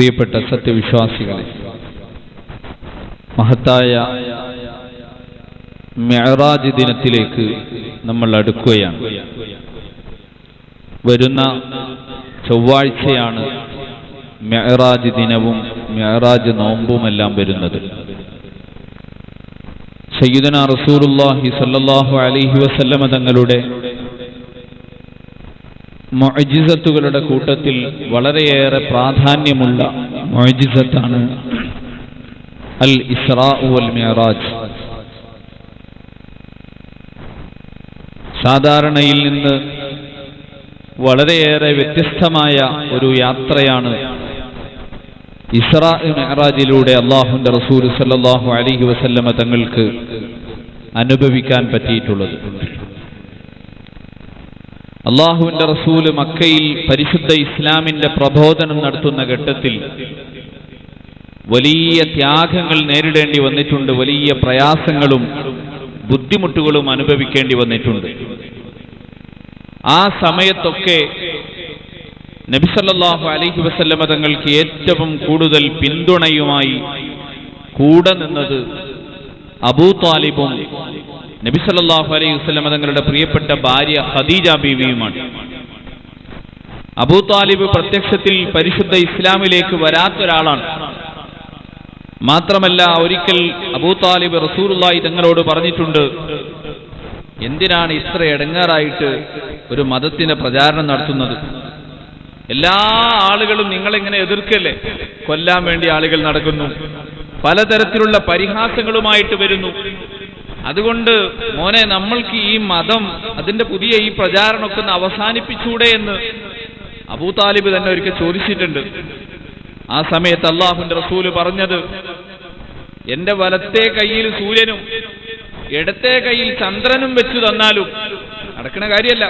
പ്രിയപ്പെട്ട സത്യവിശ്വാസികളെ മഹത്തായ മെഹറാജ് ദിനത്തിലേക്ക് നമ്മൾ അടുക്കുകയാണ്. വരുന്ന ചൊവ്വാഴ്ചയാണ് മെഹറാജ് ദിനവും മെഹറാജ് നോമ്പുമെല്ലാം വരുന്നത്. സയ്യിദന റസൂറുല്ലാഹി സല്ലാഹു അലൈഹി വസല്ലമ തങ്ങളുടെ മൊജിസത്തുകളുടെ കൂട്ടത്തിൽ വളരെയേറെ പ്രാധാന്യമുള്ള മൊജിസത്താണ് അൽ ഇസ്രാ ഉൽ സാധാരണയിൽ നിന്ന് വളരെയേറെ വ്യത്യസ്തമായ ഒരു യാത്രയാണ് ഇസ്രാ മെഹറാജിലൂടെ അള്ളാഹുന്റെ റസൂൽ സല്ലാഹു അലൈഹി വസല്ലമ തങ്ങൾക്ക് അനുഭവിക്കാൻ പറ്റിയിട്ടുള്ളത്. അള്ളാഹുവിന്റെ റസൂൽ മക്കയിൽ പരിശുദ്ധ ഇസ്ലാമിന്റെ പ്രബോധനം നടത്തുന്ന ഘട്ടത്തിൽ വലിയ ത്യാഗങ്ങൾ നേരിടേണ്ടി വന്നിട്ടുണ്ട് വലിയ പ്രയാസങ്ങളും ബുദ്ധിമുട്ടുകളും അനുഭവിക്കേണ്ടി വന്നിട്ടുണ്ട്. ആ സമയത്തൊക്കെ നബിസല്ലാഹു അലൈഹി വസല്ലമ തങ്ങൾക്ക് ഏറ്റവും കൂടുതൽ പിന്തുണയുമായി കൂടെ നിന്നത് അബൂ താലിബും നബിസല്ലാഹു അലൈഹി വസല്ലമ തങ്ങളുടെ പ്രിയപ്പെട്ട ഭാര്യ ഖദീജ ബീവിയുമാണ്. അബൂ താലിബ് പ്രത്യക്ഷത്തിൽ പരിശുദ്ധ ഇസ്ലാമിലേക്ക് വരാത്തൊരാളാണ്. മാത്രമല്ല ഒരിക്കൽ അബൂ താലിബ് റസൂറുള്ളായി തങ്ങളോട് പറഞ്ഞിട്ടുണ്ട് എന്തിനാണ് ഇത്ര ഇടങ്ങാറായിട്ട് ഒരു മതത്തിന്റെ പ്രചാരണം നടത്തുന്നത്? എല്ലാ ആളുകളും നിങ്ങളെങ്ങനെ എതിർക്കല്ലേ? കൊല്ലാൻ വേണ്ടി ആളുകൾ നടക്കുന്നു. പലതരത്തിലുള്ള പരിഹാസങ്ങളുമായിട്ട് വരുന്നു. അതുകൊണ്ട് മോനെ നമ്മൾക്ക് ഈ മതം അതിന്റെ പുതിയ ഈ പ്രചാരണമൊക്കെ ഒന്ന് അവസാനിപ്പിച്ചൂടെ എന്ന് അബൂ താലിബ് തന്നെ ഒരിക്കൽ ചോദിച്ചിട്ടുണ്ട്. ആ സമയത്ത് അള്ളാഹുന്റെ റസൂൽ പറഞ്ഞത് എന്റെ വലത്തെ കയ്യിൽ സൂര്യനും ഇടത്തെ കയ്യിൽ ചന്ദ്രനും വെച്ചു തന്നാലും നടക്കുന്ന കാര്യമല്ല.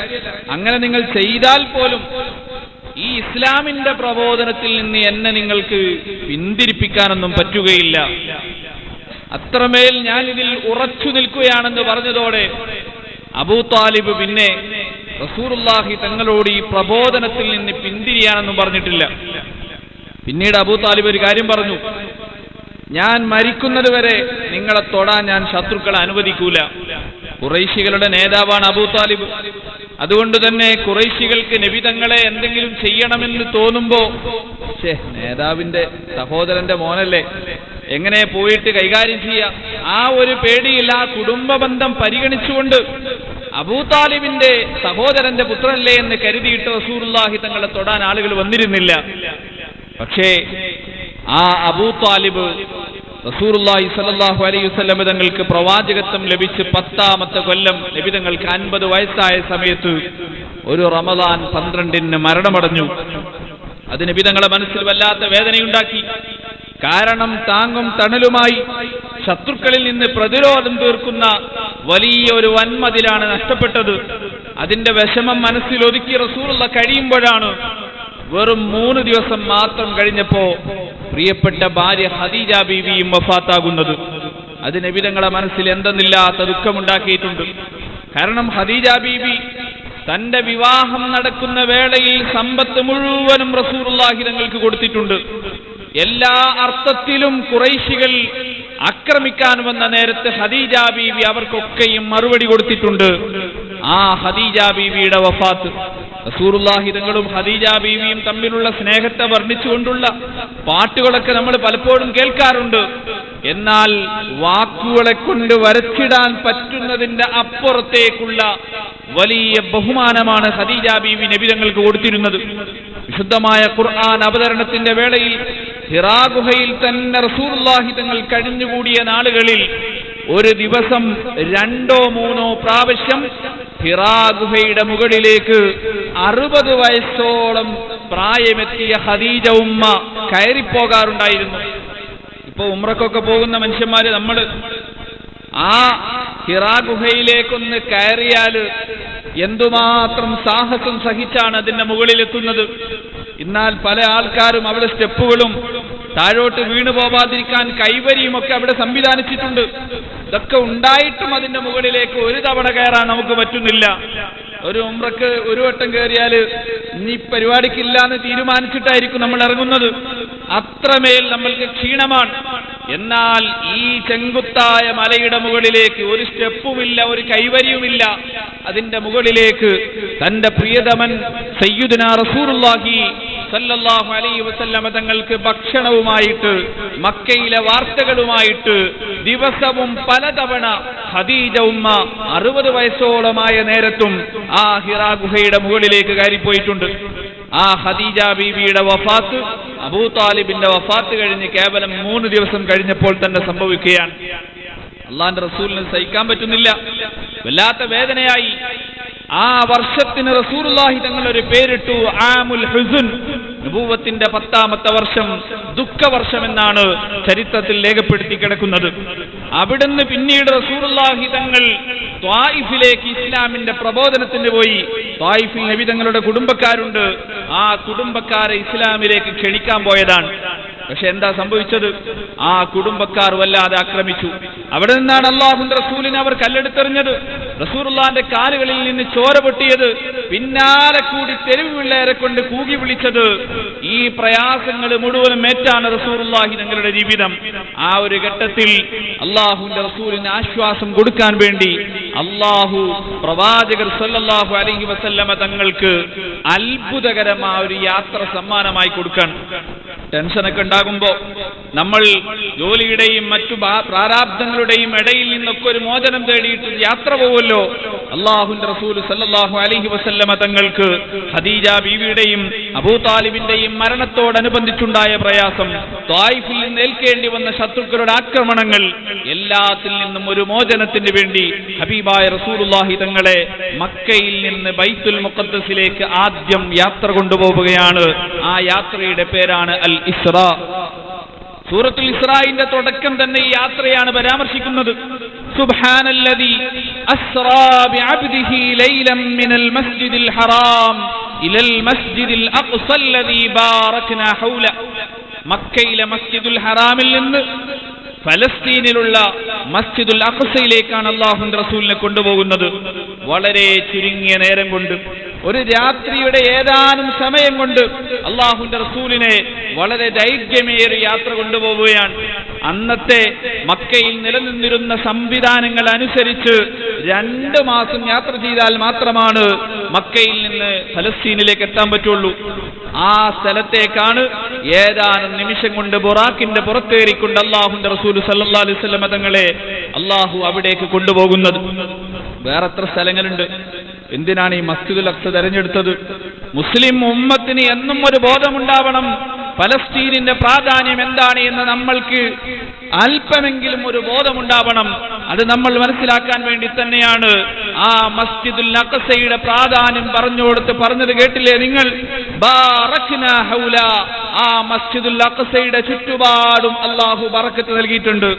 അങ്ങനെ നിങ്ങൾ ചെയ്താൽ പോലും ഈ ഇസ്ലാമിന്റെ പ്രബോധനത്തിൽ നിന്ന് എന്നെ നിങ്ങൾക്ക് പിന്തിരിപ്പിക്കാനൊന്നും പറ്റുകയില്ല. അത്രമേൽ ഞാൻ ഇതിൽ ഉറച്ചു നിൽക്കുകയാണെന്ന് പറഞ്ഞതോടെ അബൂ താലിബ് പിന്നെ റസൂറുല്ലാഹി തങ്ങളോട് ഈ പ്രബോധനത്തിൽ നിന്ന് പിന്തിരിയാണെന്നും പറഞ്ഞിട്ടില്ല. പിന്നീട് അബൂ താലിബ് ഒരു കാര്യം പറഞ്ഞു. ഞാൻ മരിക്കുന്നതുവരെ നിങ്ങളെ തൊടാൻ ഞാൻ ശത്രുക്കളെ അനുവദിക്കൂല. കുറൈശികളുടെ നേതാവാണ് അബൂ താലിബ്. അതുകൊണ്ട് തന്നെ കുറൈശികൾക്ക് നബിതങ്ങളെ എന്തെങ്കിലും ചെയ്യണമെന്ന് തോന്നുമ്പോ നേതാവിന്റെ സഹോദരന്റെ മോനല്ലേ? എങ്ങനെ പോയിട്ട് കൈകാര്യം ചെയ്യാം? ആ ഒരു പേടിയിൽ ആ കുടുംബ ബന്ധം പരിഗണിച്ചുകൊണ്ട് അബൂതാലിബിന്റെ സഹോദരന്റെ പുത്രനല്ലേ എന്ന് കരുതിയിട്ട് റസൂറുല്ലാഹി തങ്ങളെ തൊടാൻ ആളുകൾ വന്നിരുന്നില്ല. പക്ഷേ ആ അബൂ താലിബ് റസൂറുല്ലാഹി സല്ലല്ലാഹു അലൈഹി വസല്ലം തങ്ങൾക്ക് പ്രവാചകത്വം ലഭിച്ച് പത്താമത്തെ കൊല്ലം ലഭിതങ്ങൾക്ക് അൻപത് വയസ്സായ സമയത്ത് ഒരു റമദാൻ പന്ത്രണ്ടിന് മരണമടഞ്ഞു. അത് നബിതങ്ങളെ മനസ്സിൽ വല്ലാത്ത വേദനയുണ്ടാക്കി. കാരണം താങ്ങും തണലുമായി ശത്രുക്കളിൽ നിന്ന് പ്രതിരോധം തീർക്കുന്ന വലിയ ഒരു വൻമതിലാണ് നഷ്ടപ്പെട്ടത്. അതിന്റെ വിഷമം മനസ്സിൽ ഒതുക്കി റസൂറുള്ള കഴിയുമ്പോഴാണ് വെറും മൂന്ന് ദിവസം മാത്രം കഴിഞ്ഞപ്പോ പ്രിയപ്പെട്ട ഭാര്യ ഹദീജ ബീവിയും വഫാത്താകുന്നത്. അത് മനസ്സിൽ എന്തെന്നില്ലാത്ത ദുഃഖമുണ്ടാക്കിയിട്ടുണ്ട്. കാരണം ഹദീജ ബീവി തന്റെ വിവാഹം നടക്കുന്ന വേളയിൽ സമ്പത്ത് മുഴുവനും റസൂറുല്ലാഹി തങ്ങൾക്ക് കൊടുത്തിട്ടുണ്ട്. എല്ലാ അർത്ഥത്തിലും കുറൈശികൾ ആക്രമിക്കാൻ വന്ന നേരത്ത് ഹദീജ ബീവി അവർക്കൊക്കെയും മറുപടി കൊടുത്തിട്ടുണ്ട്. ആ ഹദീജ ബീവിയുടെ വഫാത്ത്. റസൂറുല്ലാഹി തങ്ങളും ഹദീജ ബീവിയും തമ്മിലുള്ള സ്നേഹത്തെ വർണിച്ചുകൊണ്ടുള്ള പാട്ടുകളൊക്കെ നമ്മൾ പലപ്പോഴും കേൾക്കാറുണ്ട്. എന്നാൽ വാക്കുകളെ കൊണ്ട് വരച്ചിടാൻ പറ്റുന്നതിന്റെ അപ്പുറത്തേക്കുള്ള വലിയ ബഹുമാനമാണ് ഹദീജ ബീവി നബിതങ്ങൾക്ക് കൊടുത്തിരുന്നത്. വിശുദ്ധമായ ഖുർആൻ അവതരണത്തിന്റെ വേളയിൽ ഹിറാ ഗുഹയിൽ തന്നെ റസൂർലാഹി തങ്ങൾ കഴിഞ്ഞുകൂടിയ നാളുകളിൽ ഒരു ദിവസം രണ്ടോ മൂന്നോ പ്രാവശ്യം ഹിറാ ഗുഹയുടെ മുകളിലേക്ക് അറുപത് വയസ്സോളം പ്രായമെത്തിയ ഹദീജ ഉമ്മ കയറിപ്പോകാറുണ്ടായിരുന്നു. ഇപ്പൊ ഉമ്രക്കൊക്കെ പോകുന്ന മനുഷ്യന്മാര് നമ്മൾ ആ ഹിറാ ഗുഹയിലേക്കൊന്ന് കയറിയാൽ എന്തുമാത്രം സാഹസം സഹിച്ചാണ് അതിന്റെ മുകളിലെത്തുന്നത്. എന്നാൽ പല ആൾക്കാരും അവിടെ സ്റ്റെപ്പുകളും താഴോട്ട് വീണു പോവാതിരിക്കാൻ കൈവരിയും ഒക്കെ അവിടെ സംവിധാനിച്ചിട്ടുണ്ട്. ഇതൊക്കെ ഉണ്ടായിട്ടും അതിന്റെ മുകളിലേക്ക് ഒരു തവണ കയറാൻ നമുക്ക് പറ്റുന്നില്ല. ഒരു ഉമ്രക്ക് ഒരു വട്ടം കയറിയാൽ ഇനി പരിപാടിക്കില്ല എന്ന് തീരുമാനിച്ചിട്ടായിരിക്കും നമ്മൾ ഇറങ്ങുന്നത്. അത്രമേൽ നമ്മൾക്ക് ക്ഷീണമാണ്. എന്നാൽ ഈ ചെങ്കുത്തായ മലയുടെ മുകളിലേക്ക് ഒരു സ്റ്റെപ്പുമില്ല ഒരു കൈവരിയുമില്ല. അതിന്റെ മുകളിലേക്ക് തന്റെ പ്രിയതമൻ സയ്യുദിന റസൂറുല്ലാഹി സല്ലല്ലാഹു അലൈഹി വസല്ലമ തങ്ങൾക്ക് ഭക്ഷണവുമായിട്ട് മക്കയിലെ വാർത്തകളുമായിട്ട് ദിവസവും പലതവണ ഖദീജ ഉമ്മ അറുപത് വയസ്സോളമായ നേരത്തും ആ ഹിറാ ഗുഹയുടെ മുകളിലേക്ക് കയറിപ്പോയിട്ടുണ്ട്. ആ ഖദീജ ബീബിയുടെ വഫാത്ത് അബൂ താലിബിന്റെ വഫാത്ത് കഴിഞ്ഞ് കേവലം മൂന്ന് ദിവസം കഴിഞ്ഞപ്പോൾ തന്നെ സംഭവിക്കുകയാണ്. അള്ളാന്റെ റസൂലിന് സഹിക്കാൻ പറ്റുന്നില്ല. വല്ലാത്ത വേദനയായി. ആ വർഷത്തിന് റസൂലുള്ളാഹി തങ്ങൾ ഒരു പേരിട്ടു ആമുൽ ഹുസുൻ. നുബൂവത്തിന്റെ പത്താമത്തെ വർഷം ദുഃഖവർഷം എന്നാണ് ചരിത്രത്തിൽ രേഖപ്പെടുത്തി കിടക്കുന്നത്. അവിടുന്ന് പിന്നീട് റസൂലുള്ളാഹി തങ്ങൾ ത്വായിഫിലേക്ക് ഇസ്ലാമിന്റെ പ്രബോധനത്തിന് പോയി. ത്വായിഫിൽ നബി തങ്ങളുടെ കുടുംബക്കാരുണ്ട്. ആ കുടുംബക്കാരെ ഇസ്ലാമിലേക്ക് ക്ഷണിക്കാൻ പോയതാണ്. പക്ഷെ എന്താ സംഭവിച്ചത്? ആ കുടുംബക്കാർ വല്ലാതെ ആക്രമിച്ചു. അവിടെ നിന്നാണ് അള്ളാഹുന്റെ റസൂലിനെ അവർ കല്ലെടുത്തെറിഞ്ഞത്. റസൂറുള്ളാന്റെ കാലുകളിൽ നിന്ന് ചോര പൊട്ടിയത്. പിന്നാലെ കൂടി തെരുവ് പിള്ളേരെ കൊണ്ട് കൂകി വിളിച്ചത്. ഈ പ്രയാസങ്ങൾ മുഴുവനും ഏറ്റാണ് റസൂറുള്ളാഹി തങ്ങളുടെ ജീവിതം. ആ ഒരു ഘട്ടത്തിൽ അള്ളാഹുന്റെ റസൂലിന് ആശ്വാസം കൊടുക്കാൻ വേണ്ടി അള്ളാഹു പ്രവാചകർ സല്ലല്ലാഹു അലൈഹി വസല്ലമ തങ്ങൾക്ക് അത്ഭുതകരമായ ഒരു യാത്ര സമ്മാനമായി കൊടുക്കാൻ ടെൻഷനൊക്കെ ഉണ്ടാകുമ്പോ നമ്മൾ ജോലിയുടെയും മറ്റു പ്രാരാബ്ദങ്ങളുടെയും ഇടയിൽ നിന്നൊക്കെ ഒരു മോചനം തേടിയിട്ട് യാത്ര പോവല്ലോ. അള്ളാഹുന്റെ റസൂൽ സല്ലാഹു അലഹി വസല്ലമ തങ്ങൾക്ക് ഖദീജ ബീവിയുടെയും അബൂ താലിബിന്റെയും മരണത്തോടനുബന്ധിച്ചുണ്ടായ പ്രയാസം ത്വായിഫിൽ നിന്ന് ഏൽക്കേണ്ടി വന്ന ശത്രുക്കളുടെ ആക്രമണങ്ങൾ എല്ലാത്തിൽ നിന്നും ഒരു മോചനത്തിന് വേണ്ടി ഹബീബായ റസൂലുള്ളാഹി തങ്ങളെ മക്കയിൽ നിന്ന് ബൈത്തുൽ മുഖദ്ദസിലേക്ക് ആദ്യം യാത്ര കൊണ്ടുപോവുകയാണ്. ആ യാത്രയുടെ പേരാണ് അൽ ഇസ്രാ. സൂറത്തുൽ ഇസ്രായിന്റെ തുടക്കം തന്നെ ഈ യാത്രയാണ് പരാമർശിക്കുന്നത്. സുബ്ഹാനല്ലദി അസ്റാ ബിഅബ്ദിഹി ലൈലൻ മിനൽ മസ്ജിദിൽ ഹറാം ഇലൽ മസ്ജിദിൽ അഖ്സല്ലദി ബാറക്ന ഹൗല. മക്കയിലെ മസ്ജിദുൽ ഹറാമിൽ നിന്ന് ഫലസ്തീനിലുള്ള മസ്ജിദുൽ അഖസയിലേക്കാണ് അള്ളാഹുന്റെ റസൂലിനെ കൊണ്ടുപോകുന്നത്. വളരെ ചുരുങ്ങിയ നേരം കൊണ്ട് ഒരു രാത്രിയുടെ ഏതാനും സമയം കൊണ്ട് അള്ളാഹുന്റെ റസൂലിനെ വളരെ ദൈർഘ്യമേറിയ യാത്ര കൊണ്ടുപോവുകയാണ്. അന്നത്തെ മക്കയിൽ നിലനിന്നിരുന്ന സംവിധാനങ്ങൾ അനുസരിച്ച് രണ്ട് മാസം യാത്ര ചെയ്താൽ മാത്രമാണ് മക്കയിൽ നിന്ന് ഫലസ്തീനിലേക്ക് എത്താൻ പറ്റുള്ളൂ. ആ സ്ഥലത്തേക്കാണ് ഏതാനും നിമിഷം കൊണ്ട് ബുറാക്കിന്റെ പുറത്തേറിക്കൊണ്ട് അള്ളാഹുന്റെ റസൂൽ സല്ലാ വസല്ലമ തങ്ങളെ അള്ളാഹു അവിടേക്ക് കൊണ്ടുപോകുന്നത്. വേറെ എത്ര സ്ഥലങ്ങളുണ്ട്. എന്തിനാണ് ഈ മസ്ജിദുൽ അക്സ തെരഞ്ഞെടുത്തത്? മുസ്ലിം ഉമ്മത്തിന് എന്നും ഒരു ബോധമുണ്ടാവണം. പലസ്തീനിന്റെ പ്രാധാന്യം എന്താണ് എന്ന് നമ്മൾക്ക് അല്പമെങ്കിലും ഒരു ബോധമുണ്ടാവണം. അത് നമ്മൾ മനസ്സിലാക്കാൻ വേണ്ടി തന്നെയാണ്. ആ മസ്ജിദുൽ അഖസയുടെ പ്രാധാന്യം പറഞ്ഞു കൊടുത്ത് പറഞ്ഞത് കേട്ടില്ലേ നിങ്ങൾ? ആ മസ്ജിദുൽ അഖസയുടെ ചുറ്റുപാടും അള്ളാഹു ബറക്കത്ത് നൽകിയിട്ടുണ്ട്.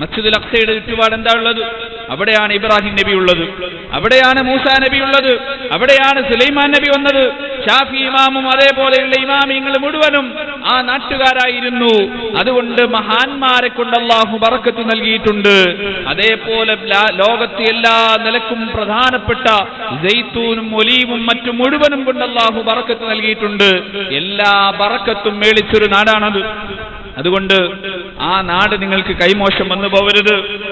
മസ്ജിദുൽ അക്സയുടെ ചുറ്റുപാട് എന്താ ഉള്ളത്? അവിടെയാണ് ഇബ്രാഹിം നബി ഉള്ളത്. അവിടെയാണ് മൂസ നബി ഉള്ളത്. അവിടെയാണ് സുലൈമാൻ നബി വന്നത്. ഷാഫി ഇമാമും അതേപോലെയുള്ള ഇമാമിങ്ങൾ മുഴുവനും ആ നാട്ടുകാരായിരുന്നു. അതുകൊണ്ട് മഹാന്മാരെ കൊണ്ട് അള്ളാഹു നൽകിയിട്ടുണ്ട്. അതേപോലെ ലോകത്തെ എല്ലാ നിലക്കും പ്രധാനപ്പെട്ട ജയ്ത്തൂനും ഒലീവും മറ്റു മുഴുവനും കൊണ്ട് അള്ളാഹു നൽകിയിട്ടുണ്ട്. എല്ലാ ബറക്കത്തും മേളിച്ചൊരു നാടാണത്. അതുകൊണ്ട് ആ നാട് നിങ്ങൾക്ക് കൈമോശം വന്നു പോകരുത്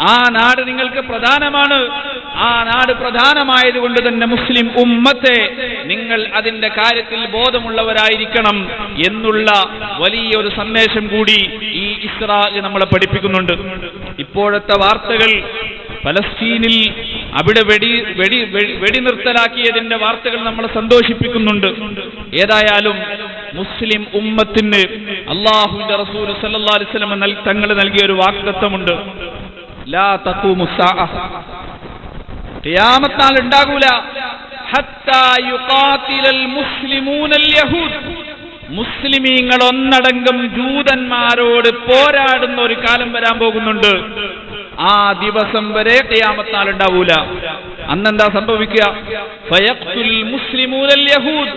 ആ നാട് നിങ്ങൾക്ക് പ്രധാനമാണ്. ആ നാട് പ്രധാനമായതുകൊണ്ട് തന്നെ മുസ്ലിം ഉമ്മത്തെ നിങ്ങൾ അതിന്റെ കാര്യത്തിൽ ബോധമുള്ളവരായിരിക്കണം എന്നുള്ള വലിയൊരു സന്ദേശം കൂടി ഈ ഇസ്രാ നമ്മളെ പഠിപ്പിക്കുന്നുണ്ട്. ഇപ്പോഴത്തെ വാർത്തകൾ ഫലസ്തീനിൽ അവിടെ വെടി വെടി വെടി- വെടിനിർത്തലാക്കിയതിന്റെ വാർത്തകൾ നമ്മളെ സന്തോഷിപ്പിക്കുന്നുണ്ട്. ഏതായാലും മുസ്ലിം ഉമ്മത്തിന് അള്ളാഹുവിന്റെ റസൂൽ സല്ലാ നൽ- തങ്ങൾ നൽകിയ ഒരു വാഗ്ദത്തമുണ്ട്. മുസ്ലിമീങ്ങൾ ഒന്നടങ്കം ജൂതന്മാരോട് പോരാടുന്ന ഒരു കാലം വരാൻ പോകുന്നുണ്ട്. ആ ദിവസം വരെ ഖിയാമത്ത് ഉണ്ടാവൂല. അന്നെന്താ സംഭവിക്കുക? യഹൂദ്.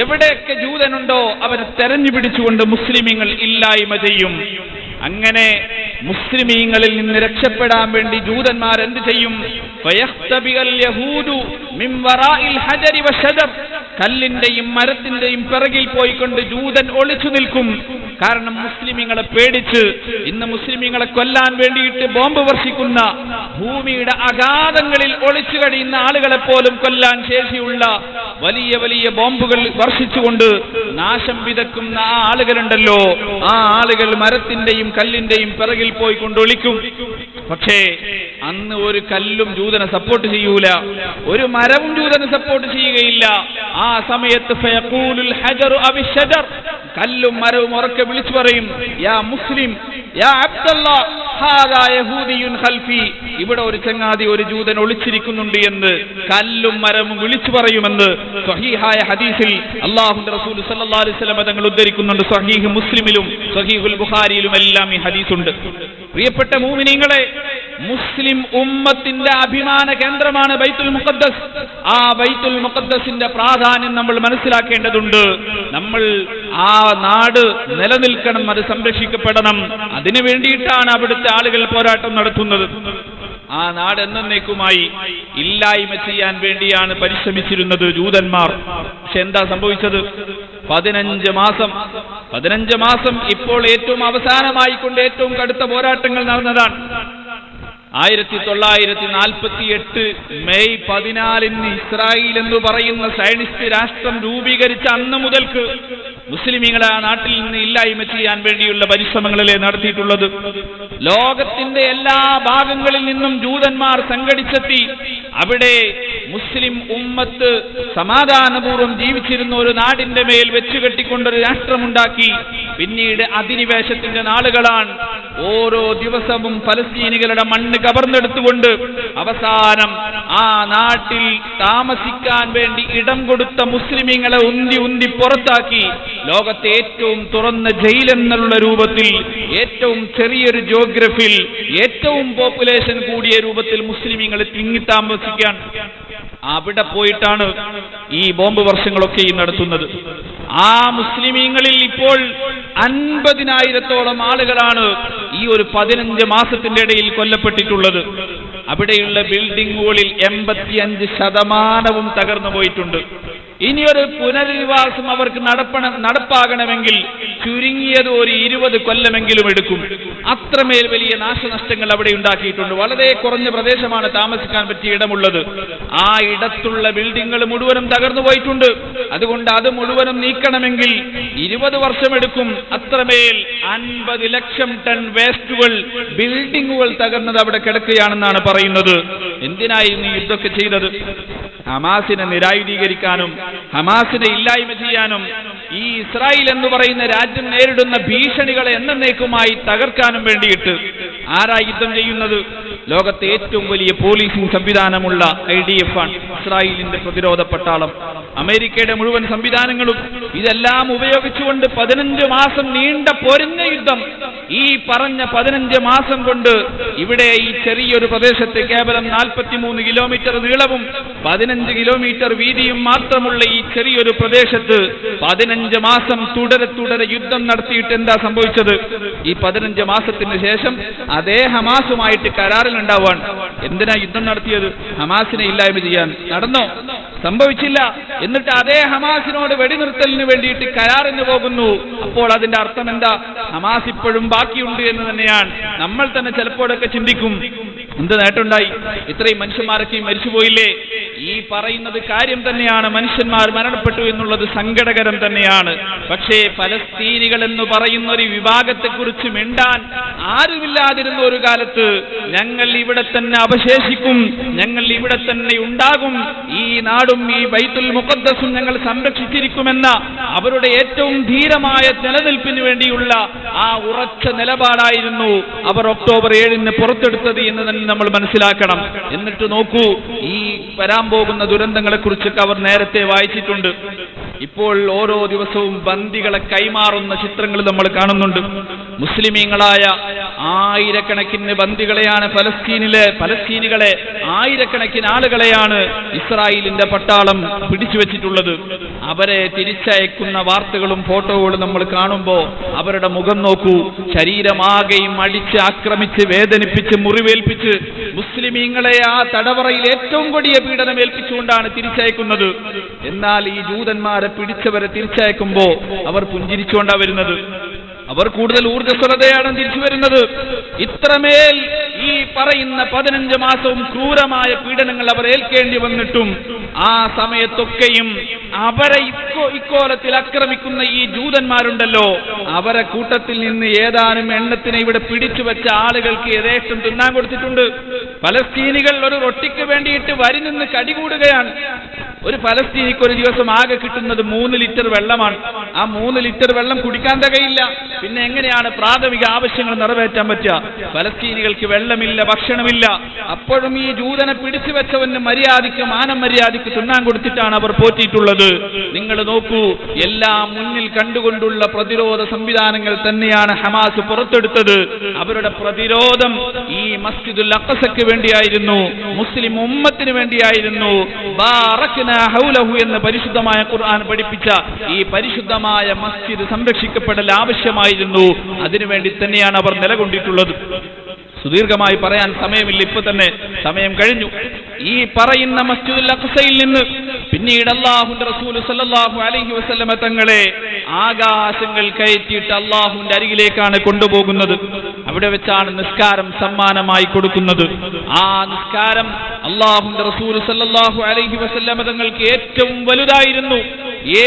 എവിടെയൊക്കെ ജൂതനുണ്ടോ അവരെ തെരഞ്ഞു പിടിച്ചുകൊണ്ട് മുസ്ലിമീങ്ങൾ ഇല്ലായ്മ ചെയ്യും. അങ്ങനെ മുസ്ലിമീങ്ങളിൽ നിന്ന് രക്ഷപ്പെടാൻ വേണ്ടി ജൂതന്മാർ എന്ത് ചെയ്യും? കല്ലിന്റെയും മരത്തിന്റെയും പിറകിൽ പോയിക്കൊണ്ട് ജൂതൻ ഒളിച്ചു നിൽക്കും. കാരണം മുസ്ലിമീങ്ങളെ പേടിച്ച് ഇന്ന് മുസ്ലിമീങ്ങളെ കൊല്ലാൻ വേണ്ടിയിട്ട് ബോംബ് വർഷിക്കുന്ന ഭൂമിയുടെ അഗാധങ്ങളിൽ ഒളിച്ചു കഴിയുന്ന ആളുകളെ പോലും കൊല്ലാൻ ശേഷിയുള്ള വലിയ വലിയ ബോംബുകൾ വർഷിച്ചുകൊണ്ട് നാശം വിതക്കുന്ന ആ ആളുകളുണ്ടല്ലോ. ആ ആളുകൾ മരത്തിന്റെയും കല്ലിന്റെയും പിറകിൽ പോയി കൊണ്ട് ഒളിക്കും. പക്ഷേ അന്ന് ഒരു കല്ലും ജൂതനെ സപ്പോർട്ട് ചെയ്യൂല. ഒരു മരവും ജൂതനെ സപ്പോർട്ട് ചെയ്യുകയില്ല. ആ സമയത്ത് കല്ലും മരവും ഉറക്കെ വിളിച്ചു പറയും യാ മുസ്ലിം യാ ഖൽഫി. ഇവിടെ ഒരു ചങ്ങാതി ഒരു ജൂതൻ ഒളിച്ചിരിക്കുന്നുണ്ട് എന്ന് കല്ലും മരവും വിളിച്ചു പറയുമെന്ന് സഹീഹായ ഹദീസിൽ അള്ളാഹുന്റെ റസൂൽ സല്ലല്ലാഹു അലൈഹി വസല്ലം തങ്ങൾ ഉദ്ധരിക്കുന്നുണ്ട്. സഹീഹ് മുസ്ലിമിലും സഹീഹുൽ ബുഖാരിയിലും എല്ലാം ഈ ഹദീസുണ്ട്. പ്രിയപ്പെട്ട മൂമിനീങ്ങളെ മുസ്ലിം ഉമ്മത്തിന്റെ അഭിമാന കേന്ദ്രമാണ് ബൈത്തുൽ മുഖദ്ദസ്. ആ ബൈത്തുൽ മുഖദ്ദസിന്റെ പ്രാധാന്യം നമ്മൾ മനസ്സിലാക്കേണ്ടതുണ്ട്. നമ്മൾ ആ നാട് നിലനിൽക്കണം അത് സംരക്ഷിക്കപ്പെടണം. അതിനു വേണ്ടിയിട്ടാണ് അവിടുത്തെ ആളുകൾ പോരാട്ടം നടത്തുന്നത്. ആ നാട് എന്നേക്കുമായി ഇല്ലായ്മ ചെയ്യാൻ വേണ്ടിയാണ് പരിശ്രമിച്ചിരുന്നത് ജൂതന്മാർ. പക്ഷെ എന്താ സംഭവിച്ചത്? പതിനഞ്ച് മാസം പതിനഞ്ച് മാസം ഇപ്പോൾ ഏറ്റവും അവസാനമായിക്കൊണ്ട് ഏറ്റവും കടുത്ത പോരാട്ടങ്ങൾ നടന്നതാണ്. ആയിരത്തി തൊള്ളായിരത്തി നാൽപ്പത്തി എട്ട് മെയ് പതിനാലിന് ഇസ്രായേൽ എന്ന് പറയുന്ന സയനിസ്റ്റ് രാഷ്ട്രം രൂപീകരിച്ച അന്ന് മുതൽക്ക് മുസ്ലിമീങ്ങളെ ആ നാട്ടിൽ നിന്ന് ഇല്ലായ്മ ചെയ്യാൻ വേണ്ടിയുള്ള പരിശ്രമങ്ങളിലെ നടത്തിയിട്ടുള്ളത്. ലോകത്തിന്റെ എല്ലാ ഭാഗങ്ങളിൽ നിന്നും ജൂതന്മാർ സംഘടിച്ചെത്തി അവിടെ മുസ്ലിം ഉമ്മത്ത് സമാധാനപൂർവം ജീവിച്ചിരുന്ന ഒരു നാടിന്റെ മേൽ വെച്ചുകെട്ടിക്കൊണ്ടൊരു രാഷ്ട്രമുണ്ടാക്കി. പിന്നീട് അധിനിവേശത്തിന്റെ നാളുകളാണ്. ഓരോ ദിവസവും ഫലസ്തീനികളുടെ മണ്ണ് കവർന്നെടുത്തുകൊണ്ട് അവസാനം ആ നാട്ടിൽ താമസിക്കാൻ വേണ്ടി ഇടം കൊടുത്ത മുസ്ലിമീങ്ങളെ ഉന്തി ഉന്തി പുറത്താക്കി. ലോകത്തെ ഏറ്റവും തുറന്ന ജയിൽ എന്നുള്ള രൂപത്തിൽ ഏറ്റവും ചെറിയൊരു ജോഗ്രഫിയിൽ ഏറ്റവും പോപ്പുലേഷൻ കൂടിയ രൂപത്തിൽ മുസ്ലിമീങ്ങളെ തിങ്ങി താമസിക്കാൻ അവിടെ പോയിട്ടാണ് ഈ ബോംബ് വർഷങ്ങളൊക്കെ ഈ നടത്തുന്നത്. ആ മുസ്ലിമീങ്ങളിൽ ഇപ്പോൾ അൻപതിനായിരത്തോളം ആളുകളാണ് ഈ ഒരു പതിനഞ്ച് മാസത്തിന്റെ ഇടയിൽ കൊല്ലപ്പെട്ടിട്ടുള്ളത്. അവിടെയുള്ള ബിൽഡിംഗുകളിൽ എൺപത്തിയഞ്ച് ശതമാനവും തകർന്നു പോയിട്ടുണ്ട്. ഇനിയൊരു പുനരധിവാസം അവർക്ക് നടപ്പണം നടപ്പാകണമെങ്കിൽ ചുരുങ്ങിയത് ഒരു ഇരുപത് കൊല്ലമെങ്കിലും എടുക്കും. അത്രമേൽ വലിയ നാശനഷ്ടങ്ങൾ അവിടെ ഉണ്ടാക്കിയിട്ടുണ്ട്. വളരെ കുറഞ്ഞ പ്രദേശമാണ് താമസിക്കാൻ പറ്റിയ ഇടമുള്ളത്. ആ ഇടത്തുള്ള ബിൽഡിങ്ങുകൾ മുഴുവനും തകർന്നു പോയിട്ടുണ്ട്. അതുകൊണ്ട് അത് മുഴുവനും നീക്കണമെങ്കിൽ ഇരുപത് വർഷമെടുക്കും. അത്രമേൽ അൻപത് ലക്ഷം ടൺ വേസ്റ്റുകൾ ബിൽഡിങ്ങുകൾ തകർന്നത് അവിടെ കിടക്കുകയാണെന്നാണ് പറയുന്നത്. എന്തിനായിരുന്നു യുദ്ധമൊക്കെ ചെയ്തത്? ഹമാസിനെ നിരായുധീകരിക്കാനും ഹമാസിനെ ഇല്ലായ്മ ചെയ്യാനും ഈ ഇസ്രായേൽ എന്ന് പറയുന്ന രാജ്യം നേരിടുന്ന ഭീഷണികളെ എന്നേക്കുമായി തകർക്കാനും വേണ്ടിയിട്ട് ആരാ യുദ്ധം ചെയ്യുന്നത്? ലോകത്തെ ഏറ്റവും വലിയ പോലീസിംഗ് സംവിധാനമുള്ള ഐ ഡി എഫ് ആണ് ഇസ്രായേലിന്റെ പ്രതിരോധ പട്ടാളം. അമേരിക്കയുടെ മുഴുവൻ സംവിധാനങ്ങളും ഇതെല്ലാം ഉപയോഗിച്ചുകൊണ്ട് പതിനഞ്ച് മാസം നീണ്ട പൊരിഞ്ഞ യുദ്ധം. ഈ പറഞ്ഞ പതിനഞ്ച് മാസം കൊണ്ട് ഇവിടെ ഈ ചെറിയൊരു പ്രദേശത്ത് കേവലം നാൽപ്പത്തിമൂന്ന് കിലോമീറ്റർ നീളവും പതിനഞ്ച് കിലോമീറ്റർ വീതിയും മാത്രമുള്ള ഈ ചെറിയൊരു പ്രദേശത്ത് പതിനഞ്ച് മാസം തുടരെ തുടരെ യുദ്ധം നടത്തിയിട്ട് എന്താ സംഭവിച്ചത്? ഈ പതിനഞ്ച് മാസത്തിന് ശേഷം അതേ ഹമാസുമായിട്ട് കരാറിലുണ്ടാവാൻ എന്തിനാ യുദ്ധം നടത്തിയത്? ഹമാസിനെ ഇല്ലായ്മ ചെയ്യാൻ. നടന്നോ? സംഭവിച്ചില്ല. എന്നിട്ട് അതേ ഹമാസിനോട് വെടിനിർത്തലിന് വേണ്ടിയിട്ട് കരാറിന് പോകുന്നു. അപ്പോൾ അതിന്റെ അർത്ഥം എന്താ ഹമാസ് ഇപ്പോഴും ബാക്കിയുണ്ട് എന്ന് തന്നെയാണ്. നമ്മൾ തന്നെ ചിലപ്പോഴൊക്കെ ചിന്തിക്കും എന്ത് നേട്ടമുണ്ടായി? ഇത്രയും മനുഷ്യന്മാരൊക്കെ മരിച്ചുപോയില്ലേ? ഈ പറയുന്നത് കാര്യം തന്നെയാണ്. മനുഷ്യന്മാർ മരണപ്പെട്ടു എന്നുള്ളത് സങ്കടകരം തന്നെയാണ്. പക്ഷേ ഫലസ്തീനികൾ എന്ന് പറയുന്ന ഒരു വിഭാഗത്തെക്കുറിച്ച് മിണ്ടാൻ ആരുമില്ലാതിരുന്ന ഒരു കാലത്ത് ഞങ്ങൾ ഇവിടെ തന്നെ അവശേഷിക്കും ഞങ്ങൾ ഇവിടെ തന്നെ ഉണ്ടാകും. ഈ നാടും ഈ ബൈത്തുൽ മുഖദ്ദസും ഞങ്ങൾ സംരക്ഷിച്ചിരിക്കുമെന്ന അവരുടെ ഏറ്റവും ധീരമായ നിലനിൽപ്പിന് വേണ്ടിയുള്ള ആ ഉറച്ച നിലപാടായിരുന്നു അവർ ഒക്ടോബർ ഏഴിന് പുറത്തെടുത്തത് എന്ന് തന്നെ നമ്മൾ മനസ്സിലാക്കണം. എന്നിട്ട് നോക്കൂ ഈ വരാൻ പോകുന്ന ദുരന്തങ്ങളെ കുറിച്ചൊക്കെ അവർ നേരത്തെ വായിച്ചിട്ടുണ്ട്. ഇപ്പോൾ ഓരോ ദിവസവും ബന്ദികളെ കൈമാറുന്ന ചിത്രങ്ങൾ നമ്മൾ കാണുന്നുണ്ട്. മുസ്ലിമീങ്ങളായ ആയിരക്കണക്കിന് ബന്ദികളെയാണ് ഫലസ്തീനിലെ ഫലസ്തീനികളെ ആയിരക്കണക്കിന് ആളുകളെയാണ് ഇസ്രായേലിന്റെ പട്ടാളം പിടിച്ചു വെച്ചിട്ടുള്ളത്. അവരെ തിരിച്ചയക്കുന്ന വാർത്തകളും ഫോട്ടോകളും നമ്മൾ കാണുമ്പോൾ അവരുടെ മുഖം നോക്കൂ. ശരീരമാകെയും അടിച്ച് ആക്രമിച്ച് വേദനിപ്പിച്ച് മുറിവേൽപ്പിച്ച് മുസ്ലിമീങ്ങളെ ആ തടവറയിൽ ഏറ്റവും കൊടിയ പീഡനം ഏൽപ്പിച്ചുകൊണ്ടാണ് തിരിച്ചയക്കുന്നത്. എന്നാൽ ഈ ജൂതന്മാരെ പിടിച്ചവരെ തിരിച്ചയക്കുമ്പോ അവർ പുഞ്ചിരിച്ചുകൊണ്ടാണ് വരുന്നത്. അവർ കൂടുതൽ ഊർജസ്വലതയാണ് തിരിച്ചു വരുന്നത്. ഇത്രമേൽ ഈ പറയുന്ന പതിനഞ്ച് മാസവും ക്രൂരമായ പീഡനങ്ങൾ അവർ ഏൽക്കേണ്ടി വന്നിട്ടും ആ സമയത്തൊക്കെയും അവരെ ഇക്കോ ഇക്കോലത്തിൽ ആക്രമിക്കുന്ന ഈ ജൂതന്മാരുണ്ടല്ലോ. അവരെ കൂട്ടത്തിൽ നിന്ന് ഏതാനും എണ്ണത്തിനെ ഇവിടെ പിടിച്ചു വെച്ച ആളുകൾക്ക് യഥേഷ്ടം തിന്നാൻ കൊടുത്തിട്ടുണ്ട്. പലസ്തീനികൾ ഒരു റൊട്ടിക്ക് വേണ്ടിയിട്ട് വരി നിന്ന് കടികൂടുകയാണ്. ഒരു പലസ്തീനിക്ക് ഒരു ദിവസം ആകെ കിട്ടുന്നത് മൂന്ന് ലിറ്റർ വെള്ളമാണ്. ആ മൂന്ന് ലിറ്റർ വെള്ളം കുടിക്കാൻ തികയില്ല. പിന്നെ എങ്ങനെയാണ് പ്രാഥമിക ആവശ്യങ്ങൾ നിറവേറ്റാൻ പറ്റുക? ഫലസ്തീനികൾക്ക് വെള്ളമില്ല ഭക്ഷണമില്ല. അപ്പോഴും ഈ ജൂതനെ പിടിച്ചു വെച്ചവന് മര്യാദയ്ക്ക് മാനം മര്യാദയ്ക്ക് തിന്നാൻ കൊടുത്തിട്ടാണ് അവർ പോറ്റിയിട്ടുള്ളത്. നിങ്ങൾ നോക്കൂ എല്ലാം മുന്നിൽ കണ്ടുകൊണ്ടുള്ള പ്രതിരോധ സംവിധാനങ്ങൾ തന്നെയാണ് ഹമാസ് പുറത്തെടുത്തത്. അവരുടെ പ്രതിരോധം ഈ മസ്ജിദുൽ അക്കസയ്ക്ക് വേണ്ടിയായിരുന്നു മുസ്ലിം ഉമ്മത്തിന് വേണ്ടിയായിരുന്നു. എന്ന് പരിശുദ്ധമായ ഖുർആൻ പഠിപ്പിച്ച ഈ പരിശുദ്ധമായ മസ്ജിദ് സംരക്ഷിക്കപ്പെടൽ ആവശ്യമായിരുന്നു അതിനുവേണ്ടി തന്നെയാണ് അവർ നിലകൊണ്ടിട്ടുള്ളത്. സുദീർഘമായി പറയാൻ സമയമില്ല. ഇപ്പൊ തന്നെ സമയം കഴിഞ്ഞു. ഈ പറയുന്ന മസ്ജിദുൽ അഖ്സയിൽ നിന്ന് പിന്നീട് അള്ളാഹുന്റെ റസൂൽ സല്ലാഹു അലഹി വസ്ലമ തങ്ങളെ ആകാശങ്ങൾ കയറ്റിയിട്ട് അള്ളാഹുന്റെ അരികിലേക്കാണ് കൊണ്ടുപോകുന്നത്. അവിടെ വെച്ചാണ് നിസ്കാരം സമ്മാനമായി കൊടുക്കുന്നത്. ആ നിസ്കാരം അള്ളാഹുന്റെ റസൂൽ സല്ലാഹു അലഹി വസല്ലമ തങ്ങൾക്ക് ഏറ്റവും വലുതായിരുന്നു.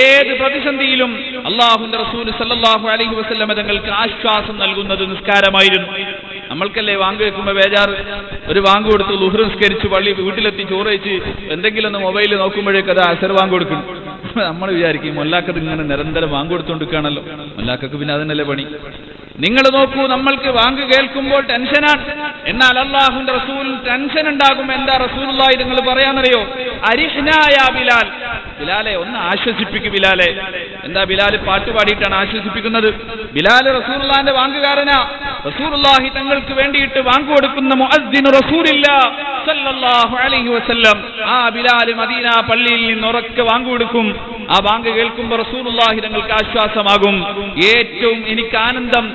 ഏത് പ്രതിസന്ധിയിലും അള്ളാഹുന്റെ റസൂൽ സല്ലാഹു അലഹി വസല്ലമ തങ്ങൾക്ക് ആശ്വാസം നൽകുന്നത് നിസ്കാരമായിരുന്നു. നമ്മൾക്കല്ലേ വാങ്ക് വെക്കുമ്പോ ബേജാറ്? ഒരു വാങ്ക് കൊടുത്ത് ലുഹ്റ് നിസ്കരിച്ച് പള്ളി വീട്ടിലെത്തി ചോറയിച്ച് എന്തെങ്കിലും ഒന്ന് മൊബൈലിൽ നോക്കുമ്പോഴേക്ക് അത് അസർ വാങ്ക് കൊടുക്കും. നമ്മൾ വിചാരിക്കും മൊല്ലാക്കത് ഇങ്ങനെ നിരന്തരം വാങ്ക് കൊടുത്തോണ്ടിരിക്കുകയാണല്ലോ. മൊല്ലാക്കക്ക് പിന്നെ അതിനല്ലേ പണി? നിങ്ങൾ നോക്കൂ നമ്മൾക്ക് വാങ്ക് കേൾക്കുമ്പോൾ ടെൻഷനാണ്. എന്നാൽ അള്ളാഹുന്റെ റസൂൽ ടെൻഷൻ ഉണ്ടാകും എന്താ റസൂലായി നിങ്ങൾ പറയാന്നറിയോ അരിഹ്നായ ബിലാൽ. ബിലാലെ ഒന്ന് ആശ്വസിപ്പിക്കും ബിലാലെ. എന്താ ബിലാൽ പാട്ട് പാടിയിട്ടാണ് ആശ്വസിപ്പിക്കുന്നത്? ബിലാൽ റസൂലുള്ളാന്റെ വാങ്കുകാരനാ. റസൂലുള്ളാഹി തങ്ങൾക്ക് വേണ്ടിയിട്ട് വാങ്ക് കൊടുക്കുന്ന സല്ലല്ലാഹു അലൈഹി വസല്ലം. ആ ബിലാൽ മദീന പള്ളിയിൽ നിന്ന് ഉറക്കെ വാങ്ക് കൊടുക്കും. ആ ബാങ്ക് കേൾക്കുമ്പോൾ റസൂലുള്ളാഹി തങ്ങൾക്ക് ആശ്വാസമാകും. ഏറ്റവും എനിക്ക് ആനന്ദം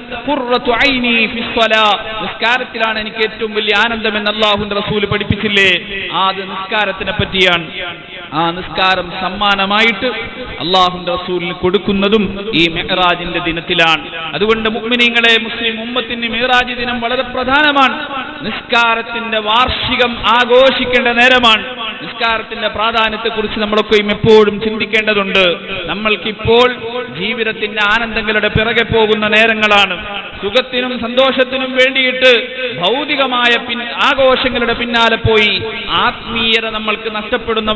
നിസ്കാരത്തിലാണ് എനിക്ക് ഏറ്റവും വലിയ ആനന്ദം എന്ന് അല്ലാഹുവിന്റെ റസൂൽ പഠിപ്പിച്ചില്ലേ? ആ നിസ്കാരത്തിനെ പറ്റിയാണ്. ആ നിസ്കാരം സമ്മാനമായിട്ട് അള്ളാഹുന്റെ റസൂലിന് കൊടുക്കുന്നതും ഈ മെഹറാജിന്റെ ദിനത്തിലാണ്. അതുകൊണ്ട് മുഅ്മിനീങ്ങളെ മുസ്ലിം ഉമ്മത്തിന് മെഹറാജ് ദിനം വളരെ പ്രധാനമാണ്. നിസ്കാരത്തിന്റെ വാർഷികം ആഘോഷിക്കേണ്ട നേരമാണ്. നിസ്കാരത്തിന്റെ പ്രാധാന്യത്തെക്കുറിച്ച് നമ്മളൊക്കെയും എപ്പോഴും ചിന്തിക്കേണ്ടതുണ്ട്. നമ്മൾക്കിപ്പോൾ ജീവിതത്തിന്റെ ആനന്ദങ്ങളുടെ പിറകെ പോകുന്ന നേരങ്ങളാണ്. സുഖത്തിനും സന്തോഷത്തിനും വേണ്ടിയിട്ട് ഭൗതികമായ പിൻ ആഘോഷങ്ങളുടെ പിന്നാലെ പോയി ആത്മീയത നമ്മൾക്ക് നഷ്ടപ്പെടുന്ന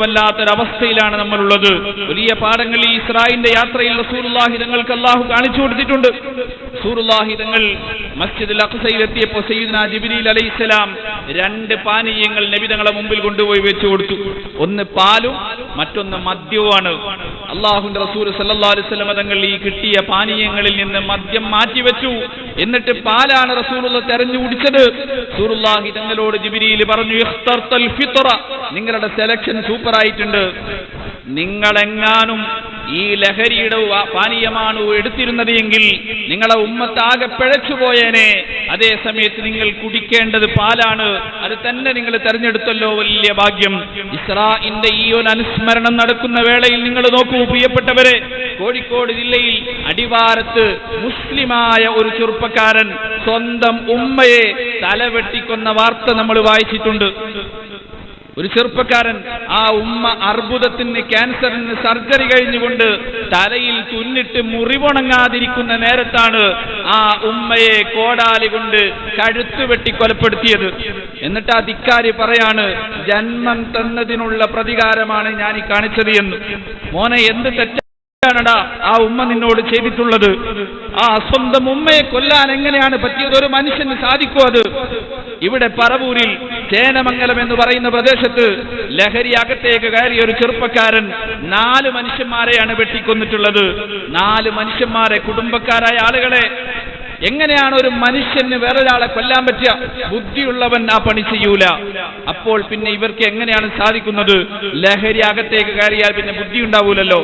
വല്ലാത്തൊരവസ്ഥയിലാണ് നമ്മളുള്ളത്. വലിയ പാഠങ്ങൾ ഈ ഇസ്രായിന്റെ യാത്രയിൽ റസൂലുള്ളാഹി തങ്ങൾക്ക് അള്ളാഹു കാണിച്ചു കൊടുത്തിട്ടുണ്ട്. റസൂലുള്ളാഹി തങ്ങൾ മസ്ജിദുൽ അഖ്സയിലെത്തിയപ്പോൾ സയ്യിദ്ന അലൈഹി അലൈഹിസ്സലാം രണ്ട് പാനീയങ്ങൾ നബി തങ്ങളെ മുമ്പിൽ കൊണ്ടുപോയി വെച്ചു കൊടുത്തു. ഒന്ന് പാലും മറ്റൊന്ന് മദ്യവുമാണ്. അള്ളാഹുന്റെ റസൂൽ സല്ലല്ലാഹു അലൈഹി വസല്ലം തങ്ങൾ ഈ കിട്ടിയ പാനീയങ്ങളിൽ നിന്ന് മദ്യം മാറ്റിവെച്ചു. എന്നിട്ട് പാലാണ് റസൂലുള്ള തെരഞ്ഞു കുടിച്ചത് റസൂലുള്ളാഹി തങ്ങളോട് ജിബിരിയിൽ പറഞ്ഞു നിങ്ങളുടെ സെലക്ഷൻ സൂപ്പർ ആയിട്ടുണ്ട്. നിങ്ങളെങ്ങാനും ഈ ലഹരിയുടെ പാനീയമാണ് എടുത്തിരുന്നത് എങ്കിൽ നിങ്ങളെ ഉമ്മത്താകെ പിഴച്ചുപോയേനെ അതേ സമയത്ത് നിങ്ങൾ കുടിക്കേണ്ടത് പാലാണ്. അത് തന്നെ നിങ്ങൾ തെരഞ്ഞെടുത്തല്ലോ വലിയ ഭാഗ്യം. ഇസ്രാഇന്റെ ഈ ഒരു നടക്കുന്ന വേളയിൽ നിങ്ങൾ നോക്കൂ പ്രിയപ്പെട്ടവരെ. കോഴിക്കോട് ജില്ലയിൽ അടിവാരത്ത് മുസ്ലിമായ ഒരു ചെറുപ്പക്കാരൻ സ്വന്തം ഉമ്മയെ തലവെട്ടിക്കൊന്ന വാർത്ത നമ്മൾ വായിച്ചിട്ടുണ്ട്. ഒരു ചെറുപ്പക്കാരൻ ആ ഉമ്മ അർബുദത്തിന് ക്യാൻസറിന് സർജറി കഴിഞ്ഞുകൊണ്ട് തലയിൽ തുന്നിട്ട് മുറിവുണങ്ങാതിരിക്കുന്ന നേരത്താണ് ആ ഉമ്മയെ കോടാലി കൊണ്ട് കഴുത്തു വെട്ടി കൊലപ്പെടുത്തിയത്. എന്നിട്ട് ആ ധിക്കാരി പറയാണ് ജന്മം തന്നതിനുള്ള പ്രതികാരമാണ് ഞാൻ ഈ കാണിച്ചത് എന്ന്. മോനെ എന്ത് തെറ്റ ാണടാ ആ ഉമ്മ നിന്നോട് ചെയ്തിട്ടുള്ളത്? ആ സ്വന്തം ഉമ്മയെ കൊല്ലാൻ എങ്ങനെയാണ് പറ്റിയത്? ഒരു മനുഷ്യന് സാധിക്കോ അത്? ഇവിടെ പറവൂരിൽ ചേനമംഗലം എന്ന് പറയുന്ന പ്രദേശത്ത് ലഹരി അകത്തേക്ക് കയറിയ ഒരു ചെറുപ്പക്കാരൻ നാല് മനുഷ്യന്മാരെയാണ് വെട്ടിക്കൊന്നിട്ടുള്ളത്. നാല് മനുഷ്യന്മാരെ കുടുംബക്കാരായ ആളുകളെ. എങ്ങനെയാണ് ഒരു മനുഷ്യന് വേറൊരാളെ കൊല്ലാൻ പറ്റുക ബുദ്ധിയുള്ളവൻ ആ പണി ചെയ്യൂല. അപ്പോൾ പിന്നെ ഇവർക്ക് എങ്ങനെയാണ് സാധിക്കുന്നത്? ലഹരി അകത്തേക്ക് കയറിയാൽ പിന്നെ ബുദ്ധി ഉണ്ടാവൂലല്ലോ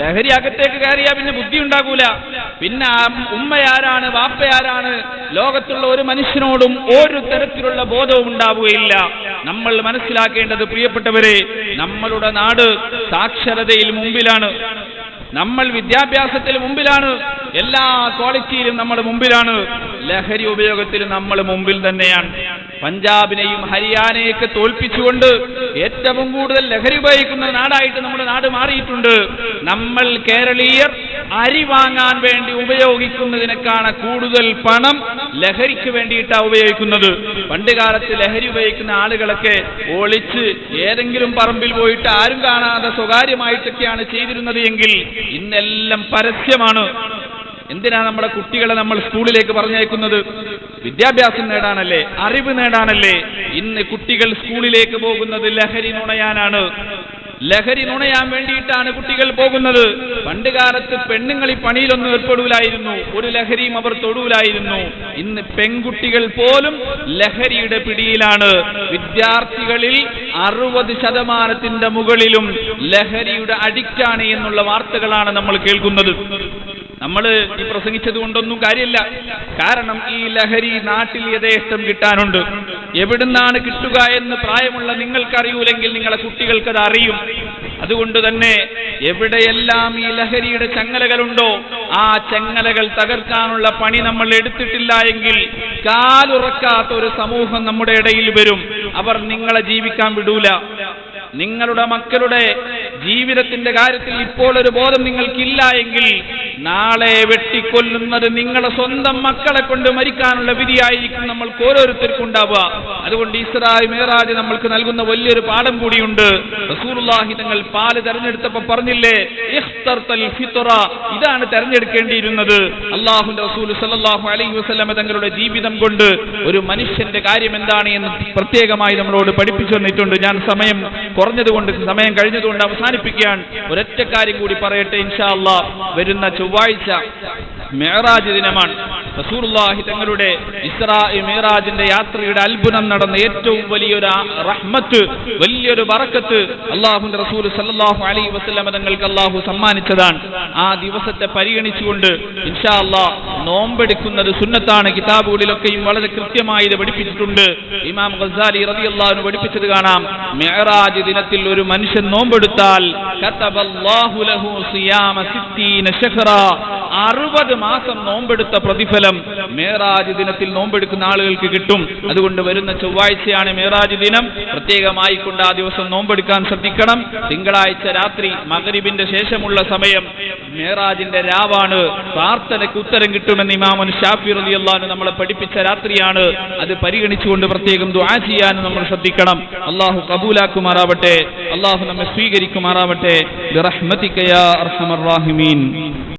ലഹരി അകത്തേക്ക് കയറിയാൽ പിന്നെ ബുദ്ധി ഉണ്ടാകൂല പിന്നെ ഉമ്മയാരാണ് വാപ്പയാരാണ് ലോകത്തുള്ള ഒരു മനുഷ്യനോടും ഒരു തരത്തിലുള്ള ബോധവും ഉണ്ടാവുകയില്ല. നമ്മൾ മനസ്സിലാക്കേണ്ടത് പ്രിയപ്പെട്ടവരെ നമ്മളുടെ നാട് സാക്ഷരതയിൽ മുമ്പിലാണ്. നമ്മൾ വിദ്യാഭ്യാസത്തിൽ മുമ്പിലാണ്. എല്ലാ ക്വാളിറ്റിയിലും നമ്മൾ മുമ്പിലാണ്. ലഹരി ഉപയോഗത്തിൽ നമ്മൾ മുമ്പിൽ തന്നെയാണ്. പഞ്ചാബിനെയും ഹരിയാനയൊക്കെ തോൽപ്പിച്ചുകൊണ്ട് ഏറ്റവും കൂടുതൽ ലഹരി ഉപയോഗിക്കുന്ന നാടായിട്ട് നമ്മുടെ നാട് മാറിയിട്ടുണ്ട്. നമ്മൾ കേരളീയർ അരി വാങ്ങാൻ വേണ്ടി ഉപയോഗിക്കുന്നതിനേക്കാണ് കൂടുതൽ പണം ലഹരിക്ക് വേണ്ടിയിട്ടാണ് ഉപയോഗിക്കുന്നത്. പണ്ട് കാലത്ത് ലഹരി ഉപയോഗിക്കുന്ന ആളുകളൊക്കെ ഒളിച്ച് ഏതെങ്കിലും പറമ്പിൽ പോയിട്ട് ആരും കാണാതെ സ്വകാര്യമായിട്ടൊക്കെയാണ് ചെയ്തിരുന്നത് എങ്കിൽ ഇന്നെല്ലാം പരസ്യമാണ്. എന്തിനാ നമ്മുടെ കുട്ടികളെ നമ്മൾ സ്കൂളിലേക്ക് പറഞ്ഞയക്കുന്നത്? വിദ്യാഭ്യാസം നേടാനല്ലേ അറിവ് നേടാനല്ലേ? ഇന്ന് കുട്ടികൾ സ്കൂളിലേക്ക് പോകുന്നത് ലഹരി നുണയാനാണ്. ലഹരി നുണയാൻ വേണ്ടിയിട്ടാണ് കുട്ടികൾ പോകുന്നത്. പണ്ട് കാലത്ത് പെണ്ണുങ്ങൾ ഈ പണിയിലൊന്നും ഏർപ്പെടൂലായിരുന്നു. ഒരു ലഹരിയും അവർ തൊടൂലായിരുന്നു. ഇന്ന് പെൺകുട്ടികൾ പോലും ലഹരിയുടെ പിടിയിലാണ്. വിദ്യാർത്ഥികളിൽ അറുപത് ശതമാനത്തിന്റെ മുകളിലും ലഹരിയുടെ അഡിക്റ്റാണ് എന്നുള്ള വാർത്തകളാണ് നമ്മൾ കേൾക്കുന്നത്. നമ്മൾ ഈ പ്രസംഗിച്ചത് കൊണ്ടൊന്നും കാര്യമില്ല. കാരണം ഈ ലഹരി നാട്ടിൽ യഥേഷ്ടം കിട്ടാനുണ്ട്. എവിടുന്നാണ് കിട്ടുക എന്ന് പ്രായമുള്ള നിങ്ങൾക്കറിയൂലെങ്കിൽ നിങ്ങളെ കുട്ടികൾക്ക് അത് അറിയും. അതുകൊണ്ട് തന്നെ എവിടെയെല്ലാം ഈ ലഹരിയുടെ ചങ്ങലകളുണ്ടോ ആ ചങ്ങലകൾ തകർക്കാനുള്ള പണി നമ്മൾ എടുത്തിട്ടില്ല എങ്കിൽ കാലുറക്കാത്ത ഒരു സമൂഹം നമ്മുടെ ഇടയിൽ വരും. അവർ നിങ്ങളെ ജീവിക്കാൻ വിടൂല. നിങ്ങളുടെ മക്കളുടെ ജീവിതത്തിന്റെ കാര്യത്തിൽ ഇപ്പോൾ ഒരു ബോധം നിങ്ങൾക്കില്ല എങ്കിൽ നാളെ വെട്ടിക്കൊല്ലുന്നത് നിങ്ങളുടെ സ്വന്തം മക്കളെ കൊണ്ട് മരിക്കാനുള്ള വിധിയായിരിക്കും നമ്മൾക്ക് ഓരോരുത്തർക്കും ഉണ്ടാവുക. അതുകൊണ്ട് ഇസ്രായി മേറാജ് നമ്മൾക്ക് നൽകുന്ന വലിയൊരു പാഠം കൂടിയുണ്ട്. റസൂലുള്ളാഹി തങ്ങൾ പാൽ തെരഞ്ഞെടുത്തപ്പോ പറഞ്ഞില്ലേ ഇതാണ് തെരഞ്ഞെടുക്കേണ്ടിയിരുന്നത്. അള്ളാഹുന്റെ റസൂൽ സല്ലല്ലാഹു അലൈഹി വസ്ലമ തങ്ങളുടെ ജീവിതം കൊണ്ട് ഒരു മനുഷ്യന്റെ കാര്യം എന്താണ് എന്ന് പ്രത്യേകമായി നമ്മളോട് പഠിപ്പിച്ചു തന്നിട്ടുണ്ട്. ഞാൻ സമയം കുറഞ്ഞതുകൊണ്ട് സമയം കഴിഞ്ഞതുകൊണ്ട് അവസാനിപ്പിക്കുകയാണ്. ഒരൊറ്റ കാര്യം കൂടി പറയട്ടെ ഇൻഷാ അള്ളാഹ് വരുന്ന ചൊവ്വാഴ്ച മേറാജ് ദിനമാണ്. റസൂലുള്ളാഹി തങ്ങളുടെ ഇസ്രാ മേറാജിന്റെ യാത്രയുടെ അത്ഭുതം നടന്ന ഏറ്റവും വലിയൊരു റഹ്മത്ത് വലിയൊരു ബറക്കത്ത് അള്ളാഹുന്റെ റസൂൽ സല്ലാഹു അലൈഹി വസ്ലമ തങ്ങൾക്ക് അള്ളാഹു സമ്മാനിച്ചതാണ്. ആ ദിവസത്തെ പരിഗണിച്ചുകൊണ്ട് ഇൻഷാ അള്ളാഹ് നോമ്പെടുക്കുന്നത് സുന്നത്താണ്. കിതാബുകളിലൊക്കെയും വളരെ കൃത്യമായി പഠിപ്പിച്ചിട്ടുണ്ട്. ഇമാം ഗസാലി റബി റളിയല്ലാഹു പഠിപ്പിച്ചത് കാണാം. മെഹറാജ് ദിനത്തിൽ ഒരു മനുഷ്യൻ നോമ്പെടുത്താൽ അറുപത് മാസം നോമ്പെടുത്ത പ്രതിഫലം മേറാജ് ദിനത്തിൽ നോമ്പെടുക്കുന്ന ആളുകൾക്ക് കിട്ടും. അതുകൊണ്ട് വരുന്ന ചൊവ്വാഴ്ചയാണ് മേറാജ് ദിനം. പ്രത്യേകമായി കൊണ്ട് ആ ദിവസം നോമ്പെടുക്കാൻ ശ്രദ്ധിക്കണം. തിങ്കളാഴ്ച രാത്രി മകരിബിന്റെ ശേഷമുള്ള സമയം മേറാജിന്റെ രാവാണ്. പ്രാർത്ഥനയ്ക്ക് ഉത്തരം കിട്ടുമെന്ന് ഇമാമൻ ഷാഫി റളിയല്ലാഹു നമ്മളെ പഠിപ്പിച്ച രാത്രിയാണ്. അത് പരിഗണിച്ചുകൊണ്ട് പ്രത്യേകം ദുആ ചെയ്യാൻ നമ്മൾ ശ്രദ്ധിക്കണം. അള്ളാഹു കബൂലാക്കുമാറാവട്ടെ. അള്ളാഹു നമ്മെ സ്വീകരിക്കുമാറാവട്ടെ. അർഹമർ